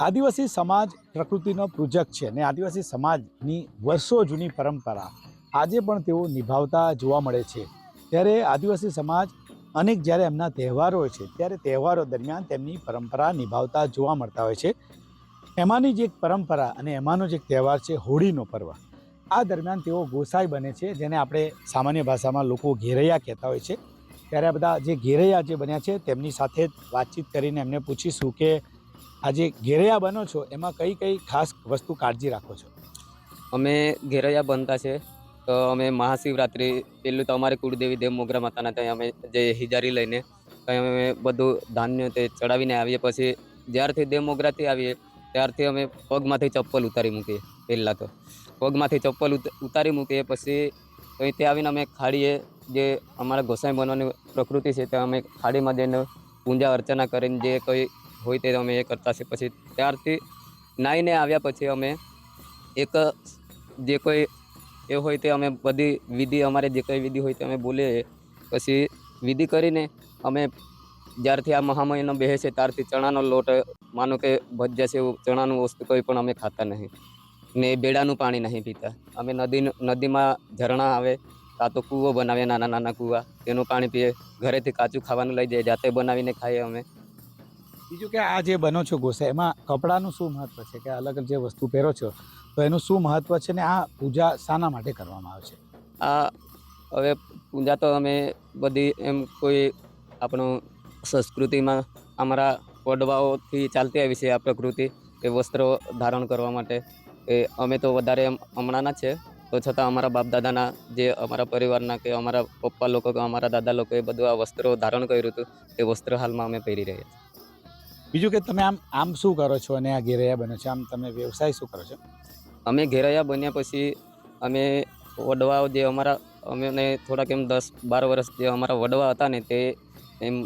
આદિવાસી સમાજ પ્રકૃતિનો પૂજક છે અને આદિવાસી સમાજની વર્ષો જૂની પરંપરા આજે પણ તેઓ નિભાવતા જોવા મળે છે. ત્યારે આદિવાસી સમાજ અનેક જ્યારે એમના તહેવારો હોય છે, ત્યારે તહેવારો દરમિયાન તેમની પરંપરા નિભાવતા જોવા મળતા હોય છે. એમાંની જ એક પરંપરા અને એમાંનો જ એક તહેવાર છે હોળીનો પર્વ. આ દરમિયાન તેઓ ગોસાઈ બને છે, જેને આપણે સામાન્ય ભાષામાં લોકો ઘેરૈયા કહેતા હોય છે. ત્યારે આ બધા જે ઘેરૈયા જે બન્યા છે, તેમની સાથે વાતચીત કરીને એમને પૂછીશું કે આ જે ઘેરૈયા બનો છો, એમાં કઈ કઈ ખાસ વસ્તુ કાળજી રાખો છો? અમે ઘેરૈયા બનતા છે. તો અમે મહાશિવરાત્રિ, પેલું તો અમારે કુળદેવી દેવ મોગરા માતાના ત્યાં અમે જે હિજારી લઈને ત્યાં અમે બધું ધાન્ય તે ચડાવીને આવીએ. પછી જ્યારથી દેવ મોગરાથી આવીએ, ત્યારથી અમે પગમાંથી ચપ્પલ ઉતારી મૂકીએ પહેલાં તો. પગમાંથી ચપ્પલ ઉતારી મૂકીએ, પછી અહીંથી આવીને અમે ખાડીએ જે અમારા ગોસાઈ બનવાની પ્રકૃતિ છે, ત્યાં અમે ખાડીમાં જઈને પૂજા અર્ચના કરીને જે કોઈ હોય તે અમે એ કરતા છે. પછી ત્યારથી નાહીને આવ્યા પછી અમે એક જે કોઈ એ હોય તે અમે બધી વિધિ, અમારે જે કંઈ વિધિ હોય તે અમે બોલીએ પછી વિધિ કરીને અમે જ્યારથી આ મહામહિનો બેસે છે ત્યારથી ચણાનો લોટ, માનો કે ભજીયા છે એવું, ચણાનું વસ્તુ કોઈ પણ અમે ખાતા નહીં. ને બેડાનું પાણી નહીં પીતા. અમે નદી, નદીમાં ઝરણા આવે, કાં તો કૂવો બનાવીએ, નાના નાના કૂવા. તેનું પાણી પીએ. ઘરેથી કાચું ખાવાનું લઈ જઈએ, જાતે બનાવીને ખાઈએ અમે. બીજું કે આ જે બનો છો ગોસા, એમાં કપડાનું શું મહત્વ છે? કે અલગ જે વસ્તુ પહેરો છો, તો એનું શું મહત્વ છે ને આ પૂજા શાના માટે કરવામાં આવે છે? આ હવે પૂજા તો અમે બધી એમ કોઈ આપણું સંસ્કૃતિમાં અમારા વડવાઓથી ચાલતી આવી છે આ પ્રકૃતિ એ વસ્ત્રો ધારણ કરવા માટે. એ અમે તો વધારે એમ હમણાંના છે. તો છતાં અમારા બાપ દાદાના જે અમારા પરિવારના કે અમારા પપ્પા લોકો કે અમારા દાદા લોકો એ બધું આ વસ્ત્રો ધારણ કર્યું હતું. એ વસ્ત્ર હાલમાં અમે પહેરી રહ્યા છીએ. બીજું કે તમે આમ આમ શું કરો છો અને આ ઘેરૈયા બનો છો? આમ તમે વ્યવસાય શું કરો છો? અમે ઘેરૈયા બન્યા પછી અમે વડવાઓ જે અમારા અમને થોડાક એમ દસ બાર વર્ષ જે અમારા વડવા હતા ને તે એમ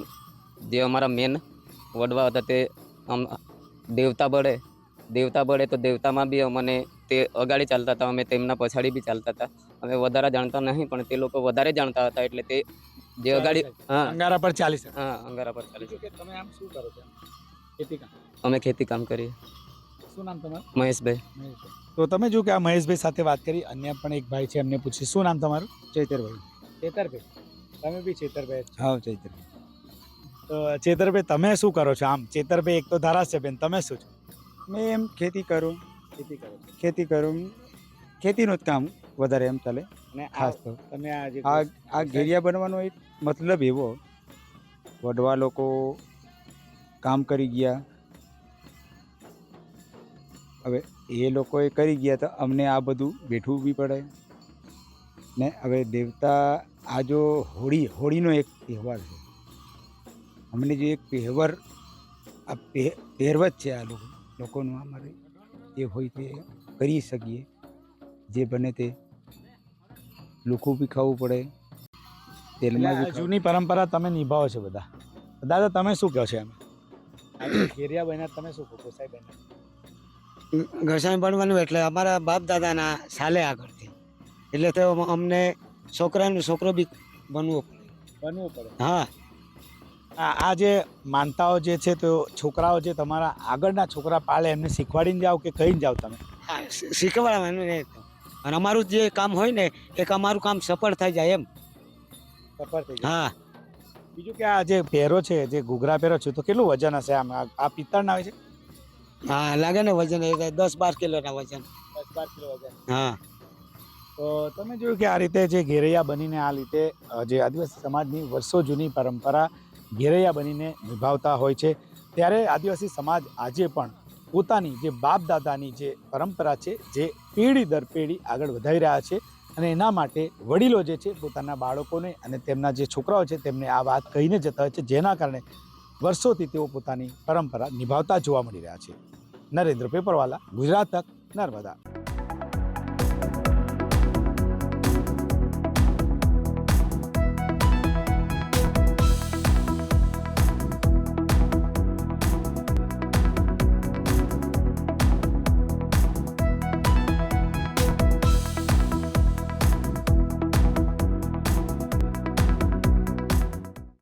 જે અમારા મેન વડવા હતા તે આમ દેવતા બળે દેવતા બળે તો દેવતામાં બી અમને તે અગાડી ચાલતા હતા અમે તેમના પછાડી બી ચાલતા હતા. અમે વધારે જાણતા નહીં પણ તે લોકો વધારે જાણતા હતા એટલે તે જે અગાડી હા. અંગારા પર ચાલી શકે હા અંગારા પર ચાલે તમે આમ શું કરો છો? ખેતી કામ અમે ખેતી કામ કરીએ. શું નામ તમારું? મહેશભાઈ. મહેશભાઈ. તો તમે જો કે આ મહેશભાઈ સાથે વાત કરી અન્ય પણ એક ભાઈ છે એમને પૂછી શું નામ તમારું? ચૈતરભાઈ. ચેતરભાઈ. તમે બી ચેતરભાઈ હા ચૈતરભાઈ. તો ચેતરભાઈ તમે શું કરો છો? આમ ચેતરભાઈ એક તો ધારાસભ્ય તમે શું છો? મેં એમ ખેતી કરું. ખેતી કરું ખેતી કરું. ખેતીનું જ કામ વધારે એમ ચાલે. અને ખાસ આ તો. તમે આ આ આ ઘેરિયા બનવાનો એક મતલબ એવો. વડવા લોકો કામ કરી ગયા. હવે એ લોકોએ કરી ગયા તો અમને આ બધું બેઠવું બી પડે. ને હવે દેવતા આ જો હોળી હોળીનો એક તહેવાર છે. અમને જે એક તહેવાર આ પહેરવત છે આ લોકો લોકોનું અમારે જે હોય તે કરી શકીએ. જે બને તે લોકો બી ખાવું પડે. તેલમાં જૂની પરંપરા તમે નિભાવો છો બધા. દાદા તમે શું કહો છો એમ? ઘેરિયા બન્યા તમે શું કહો ગોસાઈ બન્યા ગોસાઈ બનવાનું એટલે અમારા બાપ દાદાના સાલે આગળથી. એટલે તો અમને છોકરાનું છોકરો બી બનવો પડે. બનવું પડે. હા. આ આ જે માનતાઓ જે છે તો છોકરાઓ જે તમારા આગળના છોકરા પાળે એમને શીખવાડીને જાઓ કે કહીને જાઓ તમે? હા, શીખવાડવાનું અને અમારું જે કામ હોય ને એક અમારું કામ સફળ થઈ જાય એમ. સફળ થઈ જાય. હા. બીજું કે આ જે પહેરો છે જે ઘૂઘરા પહેરો છે તો કેટલું વજન હશે આમ? આ પિત્તળના હોય છે? હા લાગે ને વજન એ દસ બાર કિલોના વજન. દસ બાર કિલો વજન. હા. તો તમે જોયું કે આ રીતે જે ઘેરૈયા બનીને આ રીતે જે આદિવાસી સમાજની વર્ષો જૂની પરંપરા ઘેરૈયા બનીને નિભાવતા હોય છે ત્યારે આદિવાસી સમાજ આજે પણ પોતાની જે બાપ દાદાની જે પરંપરા છે જે પેઢી દર પેઢી આગળ વધારી રહ્યા છે અને એના માટે વડીલો જે છે પોતાના બાળકોને અને તેમના જે છોકરાઓ છે તેમને આ વાત કહીને જતા હોય છે, જેના કારણે વર્ષોથી તેઓ પોતાની પરંપરા નિભાવતા જોવા મળી રહ્યા છે. નરેન્દ્ર પેપરવાલા, ગુજરાત તક નર્મદા.